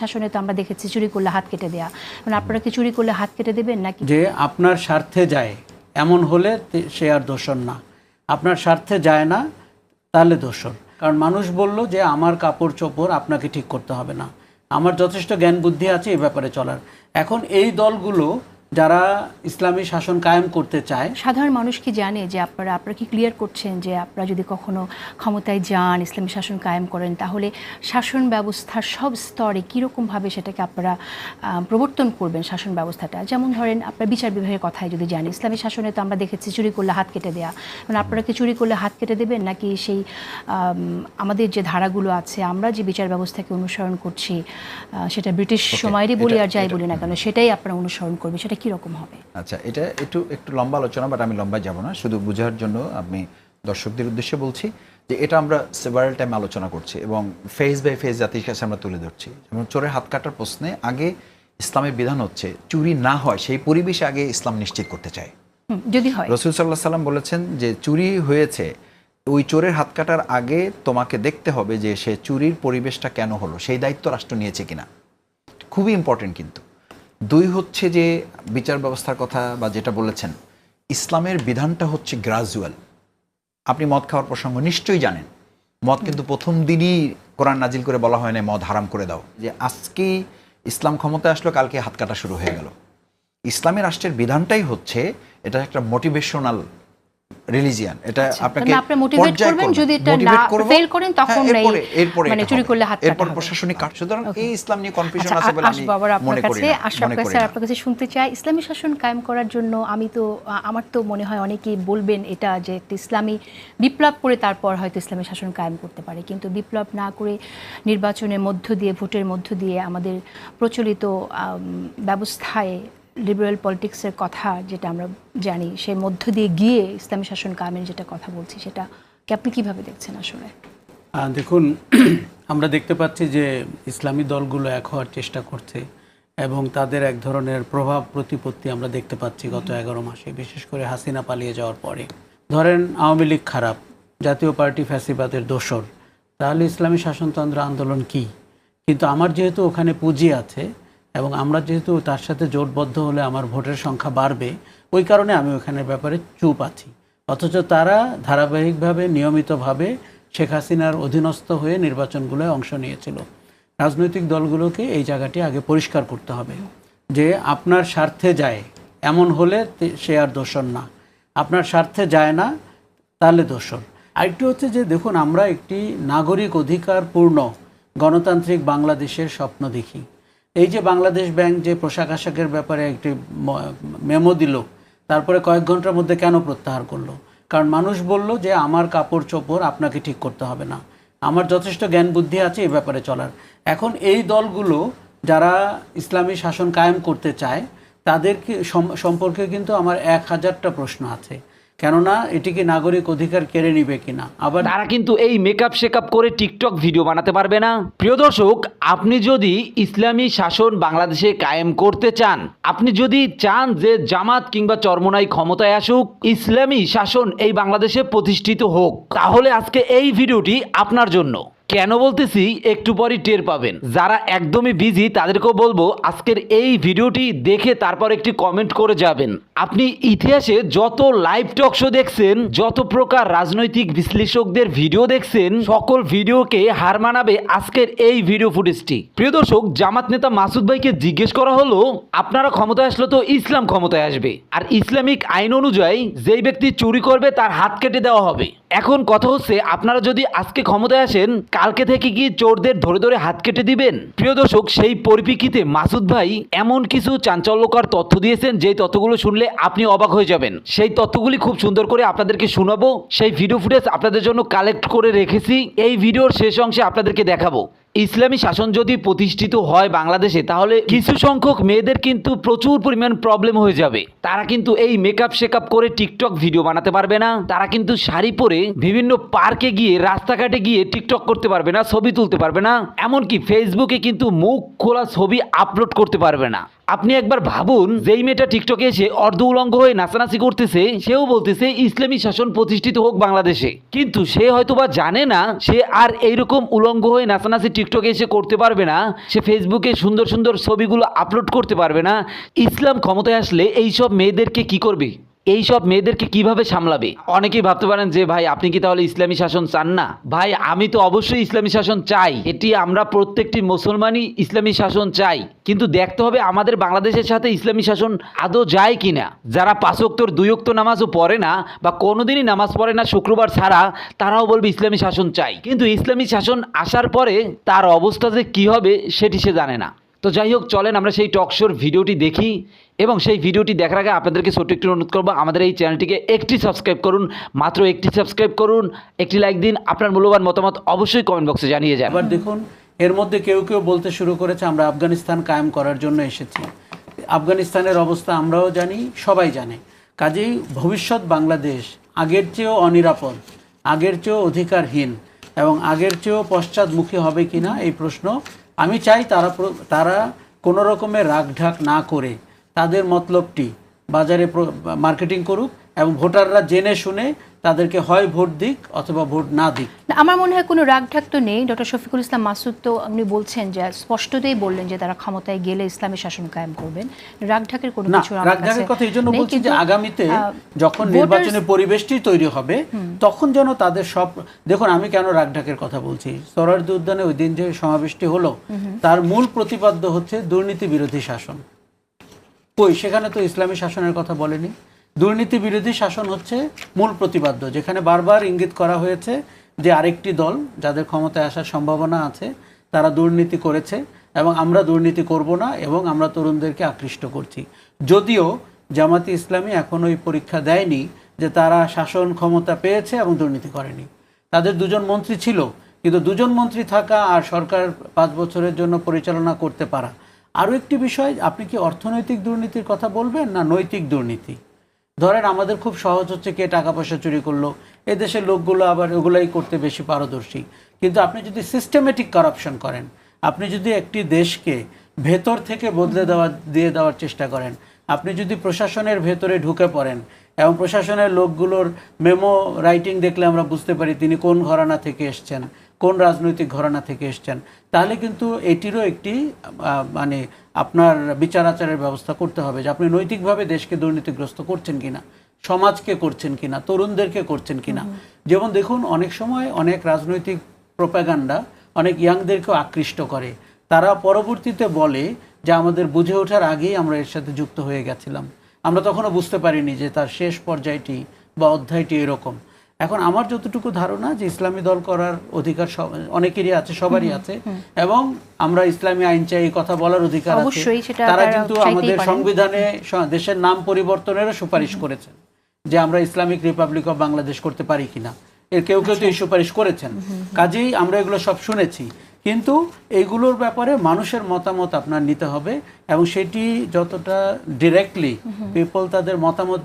শাসনে তো আমরা দেখেছি চুরি করলে হাত কেটে দেয়া। মানে আপনারা কি চুরি করলে হাত কেটে দেবেন নাকি? যে আপনার স্বার্থে যায়, এমন হলে সে আর দোষণ না। আপনার স্বার্থে যায় না, তাহলে দোষণ কারণ মানুষ বলল যে, আমার কাপড় চোপড় আপনাকে ঠিক করতে হবে না। আমার যথেষ্ট জ্ঞান বুদ্ধি আছে এই ব্যাপারে চলার। এখন এই দলগুলো যারা ইসলামী শাসন কায়েম করতে চায় সাধারণ মানুষ কি জানে যে আপনারা আপনারা কি ক্লিয়ার করছেন যে আপনারা যদি কখনো ক্ষমতায় যান ইসলামী শাসন কায়েম করেন তাহলে শাসন ব্যবস্থার সব স্তরে কীরকমভাবে সেটাকে আপনারা প্রবর্তন করবেন শাসন ব্যবস্থাটা? যেমন ধরেন আপনার বিচার বিভাগের কথায় যদি জানি ইসলামী শাসনে তো আমরা দেখেছি চুরি করলে হাত কেটে দেয়া। মানে আপনারা কি চুরি করলে হাত কেটে দেবেন? নাকি সেই আমাদের যে ধারাগুলো আছে আমরা যে বিচার ব্যবস্থাকে অনুসরণ করছি সেটা ব্রিটিশ সময়েরই বলি আর যাই বলি না কেন সেটাই আপনারা অনুসরণ করবেন সেটা কীরকম হবে। আচ্ছা এটা একটু একটু লম্বা আলোচনা বাট আমি লম্বা যাব না। শুধু বোঝার জন্য আমি দর্শকদের উদ্দেশ্যে বলছি যে এটা আমরা সেভারাল টাইম আলোচনা করছি এবং ফেজ বাই ফেজ জাতির কাছে আমরা তুলে ধরছি। যেমন চোরের হাত কাটার প্রশ্নে আগে ইসলামের বিধান হচ্ছে চুরি না হয় সেই পরিবেশে আগে ইসলাম নিশ্চিত করতে চায়। যদি হয়। রসুল সাল্লাহ সাল্লাম বলেছেন যে চুরি হয়েছে ওই চোরের হাত কাটার আগে তোমাকে দেখতে হবে যে সে চুরির পরিবেশটা কেন হলো সেই দায়িত্ব রাষ্ট্র নিয়েছে কিনা। খুবই ইম্পর্টেন্ট কিন্তু। দুই হচ্ছে যে বিচার ব্যবস্থার কথা বা যেটা বলেছেন, ইসলামের বিধানটা হচ্ছে গ্রাজুয়াল আপনি মদ খাওয়ার প্রসঙ্গ নিশ্চয়ই জানেন। মদ কিন্তু প্রথম দিনই কোরআন নাজিল করে বলা হয় না মদ হারাম করে দাও। যে আজকেই ইসলাম ক্ষমতায় আসলো, কালকে হাত কাটা শুরু হয়ে গেল। ইসলামী রাষ্ট্রের বিধানটাই হচ্ছে, এটা একটা মোটিভেশনাল রিলিজিয়ান এটা আচ্ছা, আপনাকে আপনি পর্যায় করবেন, যদি এটা না- fail করেন তখন হ্যাঁ, এরপরে এই- এরপরে মানে চুরি করলে হাত এরপর প্রশাসনিক কাজ সুতরাং এই ইসলাম নিয়ে কনফিউশন আচ্ছা, আছে বলে আমি মনে করি কাছে। না আশরাফ স্যার আপনার কাছে শুনতে চাই। ইসলামী শাসন কায়েম করার জন্য আমি তো আমার তো মনে হয় অনেকেই বলবেন এটা যে একটা ইসলামী বিপ্লব করে তারপর হয়তো ইসলামী শাসন কায়েম করতে পারে। কিন্তু বিপ্লব না করে নির্বাচনের মধ্য দিয়ে ভোটের মধ্য দিয়ে আমাদের প্রচলিত ব্যবস্থায় লিবারেল পলিটিক্সের কথা যেটা আমরা জানি সেই মধ্য দিয়ে গিয়ে ইসলামী শাসন কায়েমের যেটা কথা বলছি সেটা কি আপনি কীভাবে দেখছেন আসলে? দেখুন আমরা দেখতে পাচ্ছি যে ইসলামী দলগুলো এক হওয়ার চেষ্টা করছে এবং তাদের এক ধরনের প্রভাব প্রতিপত্তি আমরা দেখতে পাচ্ছি গত এগারো মাসে বিশেষ করে হাসিনা পালিয়ে যাওয়ার পরে। ধরেন আওয়ামী লীগ খারাপ জাতীয় পার্টি ফ্যাসিবাদের দোসর তাহলে ইসলামী শাসনতন্ত্র আন্দোলন কি? কিন্তু আমার যেহেতু ওখানে পুঁজি আছে এবং আমরা যেহেতু তার সাথে জোটবদ্ধ হলে আমার ভোটের সংখ্যা বাড়বে, ওই কারণে আমি ওখানের ব্যাপারে চুপ আছি। অথচ তারা ধারাবাহিকভাবে, নিয়মিতভাবে শেখ হাসিনার অধীনস্থ হয়ে নির্বাচনগুলোয় অংশ নিয়েছিল। রাজনৈতিক দলগুলোকে এই জায়গাটি আগে পরিষ্কার করতে হবে যে আপনার স্বার্থে যায়, এমন হলে সে আর দোষণ না। আপনার স্বার্থে যায় না, তাহলে দোষণ আরেকটু হচ্ছে যে দেখুন, আমরা একটি নাগরিক অধিকার পূর্ণ গণতান্ত্রিক বাংলাদেশের স্বপ্ন দেখি। এই যে বাংলাদেশ ব্যাংক যে পোশাক আশাকের ব্যাপারে একটি মেমো দিল, তারপরে কয়েক ঘণ্টার মধ্যে কেন প্রত্যাহার করল? কারণ মানুষ বলল যে আমার কাপড় চোপড় আপনাকে ঠিক করতে হবে না। আমার যথেষ্ট জ্ঞান বুদ্ধি আছে এই ব্যাপারে চলার। এখন এই দলগুলো যারা ইসলামী শাসন কায়েম করতে চায়, তাদেরকে সম্পর্কে কিন্তু আমার এক হাজারটা প্রশ্ন আছে। কেননা এটিকে নাগরিক অধিকার কেড়ে নিবে কিনা। আবার তারা কিন্তু এই মেকআপ শেকআপ করে টিকটক ভিডিও বানাতে পারবে না। প্রিয় দর্শক, আপনি যদি ইসলামী শাসন বাংলাদেশে কায়েম করতে চান, আপনি যদি চান যে জামাত কিংবা চরমনাই ক্ষমতায় আসুক, ইসলামী শাসন এই বাংলাদেশে প্রতিষ্ঠিত হোক, তাহলে আজকে এই ভিডিওটি আপনার জন্য। কেন বলতেছি, একটু পরই টের পাবেন। যারা একদমই বিজি তাদেরকেও বলব, আজকের এই ভিডিওটি দেখে তারপর একটি কমেন্ট করে যাবেন। আপনি ইতিহাসে যত লাইভ টক শো দেখছেন, যত প্রকার রাজনৈতিক বিশ্লেষকদের ভিডিও দেখছেন, সকল ভিডিওকে হার মানাবে আজকের এই ভিডিও ফুটেজটি প্রিয় দর্শক, জামাত নেতা মাসুদ ভাইকে জিজ্ঞেস করা হলো, আপনারা ক্ষমতায় আসলে তো ইসলাম ক্ষমতায় আসবে। আর ইসলামিক আইন অনুযায়ী যেই ব্যক্তি চুরি করবে, তার হাত কেটে দেওয়া হবে। এখন কথা হচ্ছে, আপনারা যদি আজকে ক্ষমতায় আসেন কালকে থেকে কি চোরদের ধরে ধরে হাত কেটে দিবেন? প্রিয় দর্শক, সেই পরিপ্রেক্ষিতে মাসুদ ভাই এমন কিছু চাঞ্চল্যকর তথ্য দিয়েছেন যে তথ্যগুলো শুনলে আপনি অবাক হয়ে যাবেন। সেই তথ্যগুলি খুব সুন্দর করে আপনাদেরকে শোনাবো। সেই ভিডিও ফুটেজ আপনাদের জন্য কালেক্ট করে রেখেছি। এই ভিডিওর শেষ অংশে আপনাদেরকে দেখাবো। ইসলামী শাসন যদি প্রতিষ্ঠিত হয় বাংলাদেশে, তাহলে কিছু সংখ্যক মেয়েদের কিন্তু প্রচুর পরিমাণ প্রবলেম হয়ে যাবে। তারা কিন্তু এই মেকআপ শেকআপ করে টিকটক ভিডিও বানাতে পারবে না। তারা কিন্তু শাড়ি পরে বিভিন্ন পার্কে গিয়ে, রাস্তাঘাটে গিয়ে টিকটক করতে পারবে না, ছবি তুলতে পারবে না। এমনকি ফেসবুকে কিন্তু মুখ খোলা ছবি আপলোড করতে পারবে না। আপনি একবার ভাবুন, যেই মেয়েটা টিকটকে এসে অর্ধ উলঙ্গ হয়ে নাচানাচি করতেছে, সেও বলতেছে, ইসলামী শাসন প্রতিষ্ঠিত হোক বাংলাদেশে। কিন্তু সে হয়তো বা জানে না, সে আর এইরকম উলঙ্গ হয়ে নাচানাচি টিকটকে এসে করতে পারবে না, সে ফেসবুকে সুন্দর সুন্দর ছবিগুলো আপলোড করতে পারবে না। ইসলাম ক্ষমতায় আসলে এইসব মেয়েদেরকে কি করবে? এই সব মেয়েদেরকে কীভাবে সামলাবে? অনেকেই ভাবতে পারেন যে, ভাই, আপনি কি তাহলে ইসলামী শাসন চান না? ভাই, আমি তো অবশ্যই ইসলামী শাসন চাই। এটি আমরা প্রত্যেকটি মুসলমানই ইসলামী শাসন চাই। কিন্তু দেখতে হবে আমাদের বাংলাদেশের সাথে ইসলামী শাসন আদৌ যায় কিনা। যারা পাঁচক্তর দুইক্ত নামাজও পড়ে না বা কোনোদিনই নামাজ পড়ে না শুক্রবার ছাড়া, তারাও বলবে ইসলামী শাসন চাই। কিন্তু ইসলামী শাসন আসার পরে তার অবস্থা যে কী হবে, সেটি সে জানে না। তো যাই হোক, চলেন আমরা সেই টকশোর ভিডিওটি দেখি এবং সেই ভিডিওটি দেখার আগে আপনাদেরকে ছোট্ট একটু অনুরোধ করব, আমাদের এই চ্যানেলটিকে একটি সাবস্ক্রাইব করুন, মাত্র একটি সাবস্ক্রাইব করুন, একটি লাইক দিন, আপনার মূল্যবান মতামত অবশ্যই কমেন্ট বক্সে জানিয়ে যান। এবার দেখুন, এর মধ্যে কেউ কেউ বলতে শুরু করেছে, আমরা আফগানিস্তান কায়েম করার জন্য এসেছি। আফগানিস্তানের অবস্থা আমরাও জানি, সবাই জানে। কাজেই ভবিষ্যৎ বাংলাদেশ আগের চেয়েও অনিরাপদ, আগের চেয়েও অধিকারহীন এবং আগের চেয়েও পশ্চাৎমুখী হবে কিনা এই প্রশ্ন আমি চাই তারা তারা কোনো রকমের রাগঢাক না করে তাদের মতলবটি বাজারে মার্কেটিং করুক এবং ভোটাররা জেনে শুনে তাদেরকে হয় ভোট দিক অথবা ভোট না দিক। আমার মনে হয় কোনো রাগঢাক তো নেই। ডক্টর শফিকুল ইসলাম মাসুদ তো আপনি বলছেন যে স্পষ্টতই বললেন যে তারা ক্ষমতায় গেলে ইসলামী শাসন কায়েম করবেন। রাগঢাকের কোনো কিছু আমার রাগঢাকের কাছে কথা এই জন্য বলছি যে আগামীতে যখন নির্বাচনের পরিবেশটি তৈরি হবে তখন যেন তাদের সব দেখুন আমি কেন রাগঢাকের কথা বলছি? সরারদি উদ্যানে ওই দিন যে সমাবেশটি হলো তার মূল প্রতিপাদ্য হচ্ছে দুর্নীতি বিরোধী শাসন। কই সেখানে তো ইসলামী শাসনের কথা বলেনি। দুর্নীতি বিরোধী শাসন হচ্ছে মূল প্রতিপাদ্য যেখানে বারবার ইঙ্গিত করা হয়েছে যে আরেকটি দল যাদের ক্ষমতায় আসার সম্ভাবনা আছে, তারা দুর্নীতি করেছে এবং আমরা দুর্নীতি করব না এবং আমরা তরুণদেরকে আকৃষ্ট করছি। যদিও জামাতি ইসলামী এখন ওই পরীক্ষা দেয়নি যে তারা শাসন ক্ষমতা পেয়েছে এবং দুর্নীতি করেনি। তাদের দুজন মন্ত্রী ছিল, কিন্তু দুজন মন্ত্রী থাকা আর সরকার পাঁচ বছরের জন্য পরিচালনা করতে পারা। আরও একটি বিষয়, আপনি কি অর্থনৈতিক দুর্নীতির কথা বলবেন না নৈতিক দুর্নীতি? ধরেন আমাদের খুব সহজ হচ্ছে কে টাকা পয়সা চুরি করল। এদেশের লোকগুলো আবার ওগুলাই করতে বেশি পারদর্শী। কিন্তু আপনি যদি সিস্টেমেটিক কারাপশন করেন, আপনি যদি একটি দেশকে ভেতর থেকে বদলে দেওয়া, দিয়ে দেওয়ার চেষ্টা করেন, আপনি যদি প্রশাসনের ভেতরে ঢুকে পড়েন এবং প্রশাসনের লোকগুলোর মেমো রাইটিং দেখলে আমরা বুঝতে পারি তিনি কোন ঘরানা থেকে এসছেন। কোন রাজনৈতিক ঘরানা থেকে এসছেন? তাহলে কিন্তু এটিরও একটি মানে আপনার বিচার আচারের ব্যবস্থা করতে হবে যে আপনি নৈতিকভাবে দেশকে দুর্নীতিগ্রস্ত করছেন কিনা সমাজকে করছেন কিনা তরুণদেরকে করছেন কিনা। যেমন দেখুন অনেক সময় অনেক রাজনৈতিক প্রোপাগান্ডা অনেক ইয়াংদেরকেও আকৃষ্ট করে। তারা পরবর্তীতে বলে যে আমাদের বুঝে ওঠার আগেই আমরা এর সাথে যুক্ত হয়ে গেছিলাম। আমরা তখনও বুঝতে পারিনি যে তার শেষ পর্যায়টি বা অধ্যায়টি এরকম। এখন আমার যতটুকু ধারণা যে ইসলামী দল করার অধিকার অনেকেরই আছে সবারই আছে। এবং আমরা ইসলামী আইন চাই কথা বলার অধিকার আছে। তারা কিন্তু আমাদের সংবিধানে দেশের নাম পরিবর্তনেরও সুপারিশ করেছেন যে আমরা ইসলামিক রিপাবলিক অফ বাংলাদেশ করতে পারি কিনা। এর কেউ কেউ তো এই সুপারিশ করেছেন। কাজেই আমরা এগুলো সব শুনেছি। কিন্তু এইগুলোর ব্যাপারে মানুষের মতামত আপনার নিতে হবে এবং সেটি যতটা ডিরেক্টলি পিপল তাদের মতামত